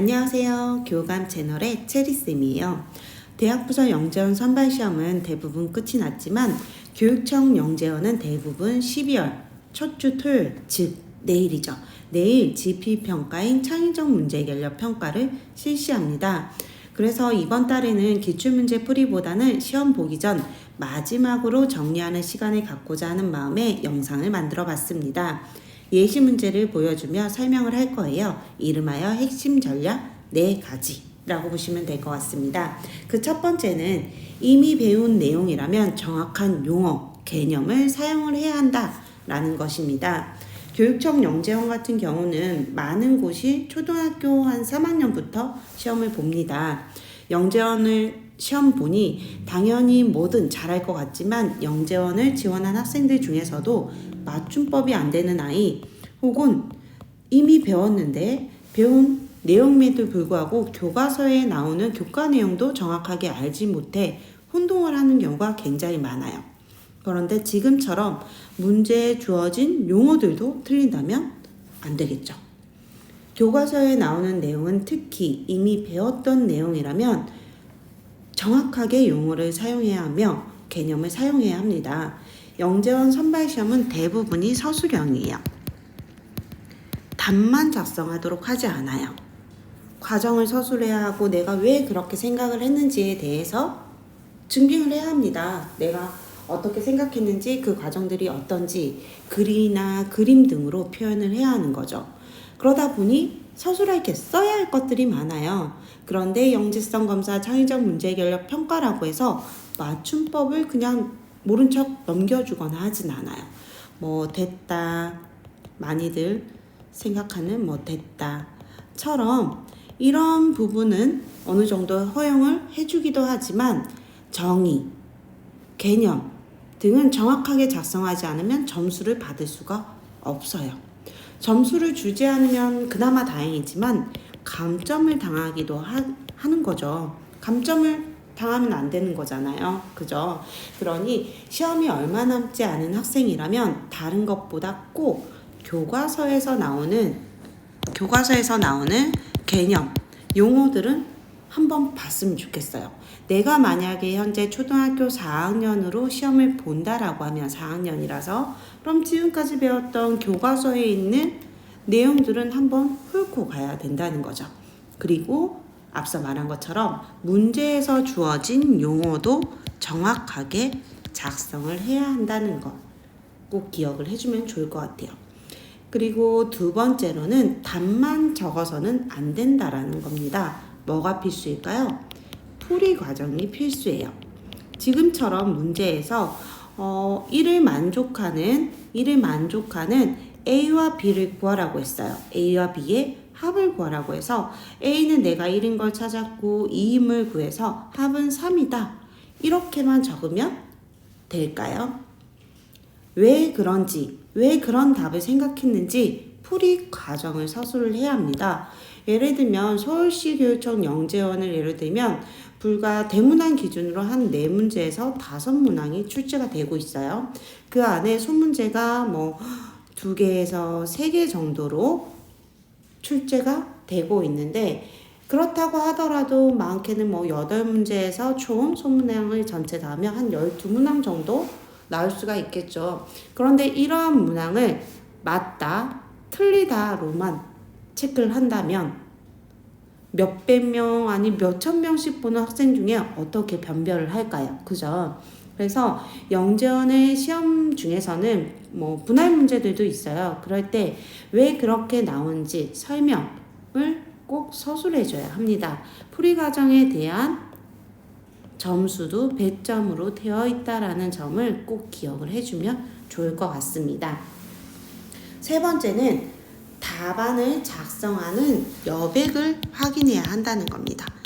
안녕하세요. 교감 채널의 체리쌤이에요. 대학부서 영재원 선발시험은 대부분 끝이 났지만 교육청 영재원은 대부분 12월 첫 주 토요일, 즉 내일이죠. 내일 GP평가인 창의적 문제결력 평가를 실시합니다. 그래서 이번 달에는 기출문제 풀이보다는 시험 보기 전 마지막으로 정리하는 시간을 갖고자 하는 마음에 영상을 만들어 봤습니다. 예시 문제를 보여주며 설명을 할 거예요. 이름하여 핵심 전략 네 가지라고 보시면 될 것 같습니다. 그 첫 번째는 이미 배운 내용이라면 정확한 용어, 개념을 사용을 해야 한다라는 것입니다. 교육청 영재원 같은 경우는 많은 곳이 초등학교 한 3학년부터 시험을 봅니다. 영재원을 시험 보니 당연히 뭐든 잘할 것 같지만 영재원을 지원한 학생들 중에서도 맞춤법이 안 되는 아이 혹은 이미 배웠는데 배운 내용에도 불구하고 교과서에 나오는 교과 내용도 정확하게 알지 못해 혼동을 하는 경우가 굉장히 많아요. 그런데 지금처럼 문제에 주어진 용어들도 틀린다면 안 되겠죠. 교과서에 나오는 내용은 특히 이미 배웠던 내용이라면 정확하게 용어를 사용해야 하며 개념을 사용해야 합니다. 영재원 선발 시험은 대부분이 서술형이에요. 답만 작성하도록 하지 않아요. 과정을 서술해야 하고 내가 왜 그렇게 생각을 했는지에 대해서 증빙을 해야 합니다. 내가 어떻게 생각했는지 그 과정들이 어떤지 글이나 그림 등으로 표현을 해야 하는 거죠. 그러다 보니 서술할 게 써야 할 것들이 많아요. 그런데 영재성 검사 창의적 문제 결력 평가라고 해서 맞춤법을 그냥 모른 척 넘겨주거나 하진 않아요. 뭐 됐다 많이들 생각하는 뭐 됐다처럼 이런 부분은 어느 정도 허용을 해주기도 하지만 정의, 개념 등은 정확하게 작성하지 않으면 점수를 받을 수가 없어요. 점수를 주지 않으면 그나마 다행이지만 감점을 당하기도 하, 하는 거죠. 감점을 당하면 안 되는 거잖아요. 그죠? 그러니 시험이 얼마 남지 않은 학생이라면 다른 것보다 꼭 교과서에서 나오는 교과서에서 나오는 개념, 용어들은 한번 봤으면 좋겠어요. 내가 만약에 현재 초등학교 4학년으로 시험을 본다라고 하면 4학년이라서 그럼 지금까지 배웠던 교과서에 있는 내용들은 한번 훑고 가야 된다는 거죠. 그리고 앞서 말한 것처럼 문제에서 주어진 용어도 정확하게 작성을 해야 한다는 것 꼭 기억을 해주면 좋을 것 같아요. 그리고 두 번째로는 답만 적어서는 안 된다라는 겁니다. 뭐가 필수일까요? 풀이 과정이 필수예요. 지금처럼 문제에서 어, 이를 만족하는 이를 만족하는 A와 B를 구하라고 했어요. A와 B의 합을 구하라고 해서 A는 내가 1인 걸 찾았고 2임을 구해서 합은 3이다. 이렇게만 적으면 될까요? 왜 그런지, 왜 그런 답을 생각했는지 풀이 과정을 서술을 해야 합니다. 예를 들면 서울시 교육청 영재원을 예를 들면 불과 대문항 기준으로 한 네 문제에서 다섯 문항이 출제가 되고 있어요. 그 안에 소문제가 뭐 두 개에서 세 개 정도로 출제가 되고 있는데 그렇다고 하더라도 많게는 뭐 여덟 문제에서 총 소문항을 전체 다 하면 한 열두 문항 정도 나올 수가 있겠죠. 그런데 이러한 문항을 맞다, 틀리다로만 체크를 한다면 몇백 명 아니 몇천 명씩 보는 학생 중에 어떻게 변별을 할까요? 그죠? 그래서 영재원의 시험 중에서는 뭐 분할 문제들도 있어요. 그럴 때 왜 그렇게 나온지 설명을 꼭 서술해줘야 합니다. 풀이 과정에 대한 점수도 100점으로 되어 있다라는 점을 꼭 기억을 해주면 좋을 것 같습니다. 세 번째는 답안을 작성하는 여백을 확인해야 한다는 겁니다.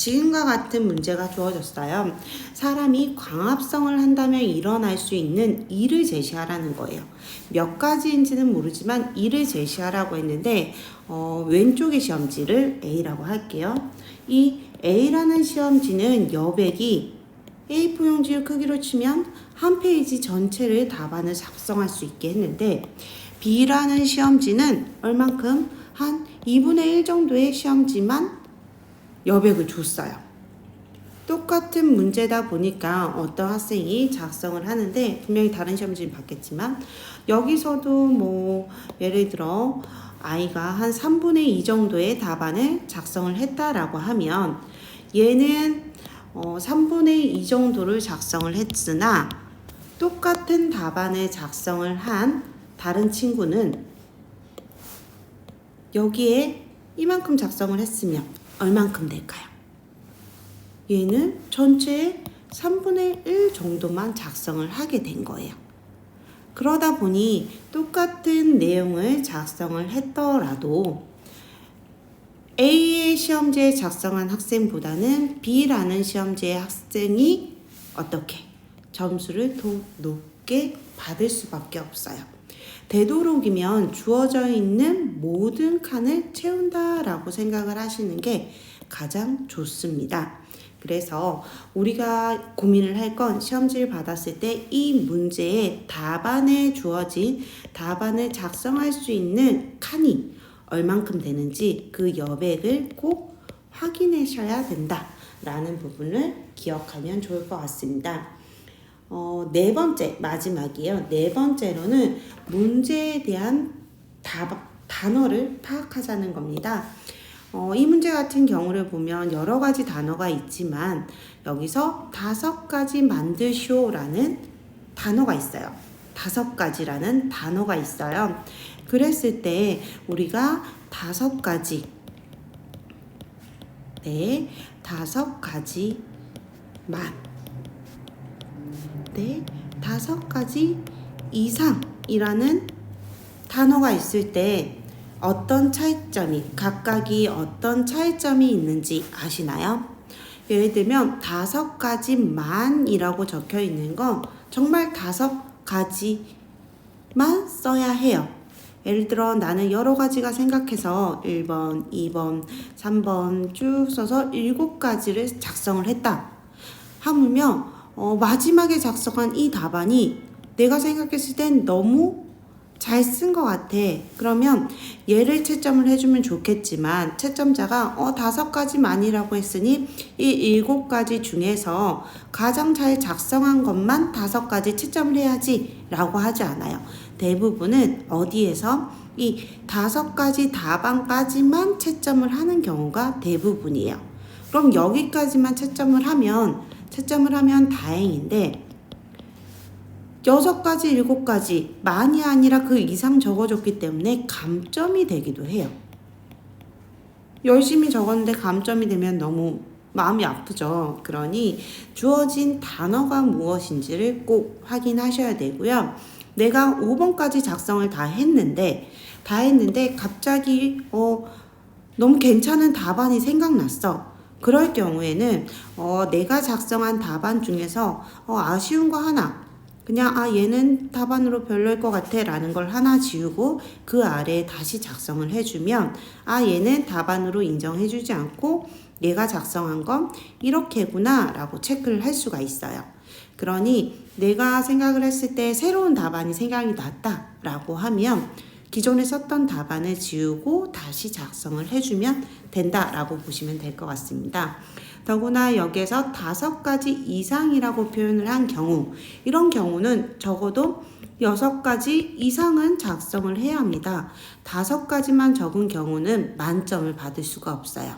지금과 같은 문제가 주어졌어요. 사람이 광합성을 한다면 일어날 수 있는 일을 제시하라는 거예요. 몇 가지인지는 모르지만 일을 제시하라고 했는데 어, 왼쪽의 시험지를 A라고 할게요. 이 A라는 시험지는 여백이 A4 용지 크기로 치면 한 페이지 전체를 답안을 작성할 수 있게 했는데 B라는 시험지는 얼만큼 한 2분의 1 정도의 시험지만 여백을 줬어요. 똑같은 문제다 보니까 어떤 학생이 작성을 하는데 분명히 다른 시험지는 받겠지만 여기서도 뭐 예를 들어 아이가 한 3분의 2 정도의 답안을 작성을 했다라고 하면 얘는 어 3분의 2 정도를 작성을 했으나 똑같은 답안을 작성을 한 다른 친구는 여기에 이만큼 작성을 했으면 얼만큼 될까요? 얘는 전체의 3분의 1 정도만 작성을 하게 된 거예요. 그러다 보니 똑같은 내용을 작성을 했더라도 A의 시험지에 작성한 학생보다는 B라는 시험지의 학생이 어떻게 점수를 더 높게 받을 수밖에 없어요. 되도록이면 주어져 있는 모든 칸을 채운다라고 생각을 하시는 게 가장 좋습니다. 그래서 우리가 고민을 할 건 시험지를 받았을 때 이 문제의 답안에 주어진 답안을 작성할 수 있는 칸이 얼만큼 되는지 그 여백을 꼭 확인하셔야 된다라는 부분을 기억하면 좋을 것 같습니다. 어, 네 번째, 마지막이에요. 네 번째로는 문제에 대한 답, 단어를 파악하자는 겁니다. 어, 이 문제 같은 경우를 보면 여러 가지 단어가 있지만 여기서 다섯 가지 만드쇼라는 단어가 있어요. 다섯 가지라는 단어가 있어요. 그랬을 때 우리가 다섯 가지, 네, 다섯 가지만, 네, 다섯 가지 이상이라는 단어가 있을 때 어떤 차이점이 각각이 어떤 차이점이 있는지 아시나요? 예를 들면 다섯 가지만이라고 적혀 있는 건 정말 다섯 가지만 써야 해요. 예를 들어 나는 여러 가지가 생각해서 1번, 2번, 3번 쭉 써서 7가지를 작성을 했다. 하물며 어, 마지막에 작성한 이 답안이 내가 생각했을 땐 너무 잘 쓴 것 같아. 그러면 얘를 채점을 해주면 좋겠지만 채점자가 어 다섯 가지만이라고 했으니 이 일곱 가지 중에서 가장 잘 작성한 것만 다섯 가지 채점을 해야지라고 하지 않아요. 대부분은 어디에서 이 다섯 가지 답안까지만 채점을 하는 경우가 대부분이에요. 그럼 여기까지만 채점을 하면 채점을 하면 다행인데 여섯 가지, 일곱 가지 많이 아니라 그 이상 적어줬기 때문에 감점이 되기도 해요. 열심히 적었는데 감점이 되면 너무 마음이 아프죠. 그러니 주어진 단어가 무엇인지를 꼭 확인하셔야 되고요. 내가 5번까지 작성을 다 했는데 다 했는데 갑자기 어 너무 괜찮은 답안이 생각났어. 그럴 경우에는 어 내가 작성한 답안 중에서 어 아쉬운 거 하나 그냥 아 얘는 답안으로 별로일 것 같아 라는 걸 하나 지우고 그 아래에 다시 작성을 해주면 아 얘는 답안으로 인정해주지 않고 얘가 작성한 건 이렇게구나 라고 체크를 할 수가 있어요. 그러니 내가 생각을 했을 때 새로운 답안이 생각이 났다 라고 하면 기존에 썼던 답안을 지우고 다시 작성을 해주면 된다라고 보시면 될 것 같습니다. 더구나 여기에서 다섯 가지 이상이라고 표현을 한 경우, 이런 경우는 적어도 여섯 가지 이상은 작성을 해야 합니다. 다섯 가지만 적은 경우는 만점을 받을 수가 없어요.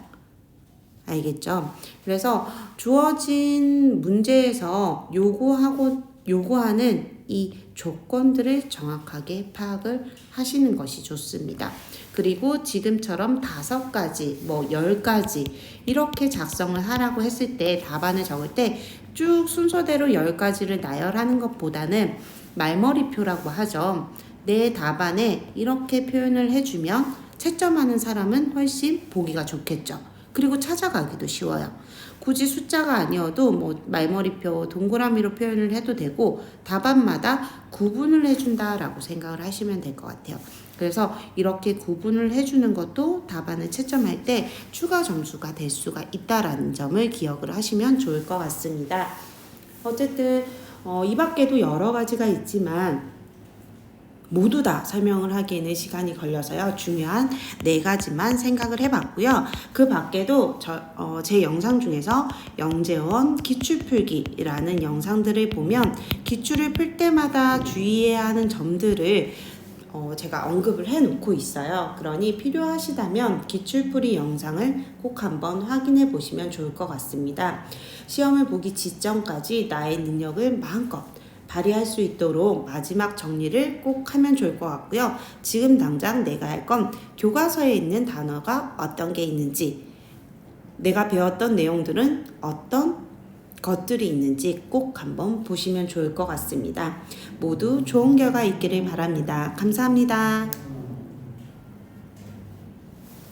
알겠죠? 그래서 주어진 문제에서 요구하고 요구하는 이 조건들을 정확하게 파악을 하시는 것이 좋습니다. 그리고 지금처럼 다섯 가지, 뭐 열 가지 이렇게 작성을 하라고 했을 때 답안을 적을 때 쭉 순서대로 열 가지를 나열하는 것보다는 말머리표라고 하죠. 내 답안에 이렇게 표현을 해주면 채점하는 사람은 훨씬 보기가 좋겠죠. 그리고 찾아가기도 쉬워요. 굳이 숫자가 아니어도 뭐 말머리표 동그라미로 표현을 해도 되고 답안마다 구분을 해준다라고 생각을 하시면 될 것 같아요. 그래서 이렇게 구분을 해주는 것도 답안을 채점할 때 추가 점수가 될 수가 있다라는 점을 기억을 하시면 좋을 것 같습니다. 어쨌든 어, 이 밖에도 여러 가지가 있지만 모두 다 설명을 하기에는 시간이 걸려서요. 중요한 네 가지만 생각을 해봤고요. 그 밖에도 저, 어, 제 영상 중에서 영재원 기출풀기라는 영상들을 보면 기출을 풀 때마다 주의해야 하는 점들을 어, 제가 언급을 해놓고 있어요. 그러니 필요하시다면 기출풀이 영상을 꼭 한번 확인해 보시면 좋을 것 같습니다. 시험을 보기 직전까지 나의 능력을 마음껏 발휘할 수 있도록 마지막 정리를 꼭 하면 좋을 것 같고요. 지금 당장 내가 할 건 교과서에 있는 단어가 어떤 게 있는지, 내가 배웠던 내용들은 어떤 것들이 있는지 꼭 한번 보시면 좋을 것 같습니다. 모두 좋은 결과 있기를 바랍니다. 감사합니다.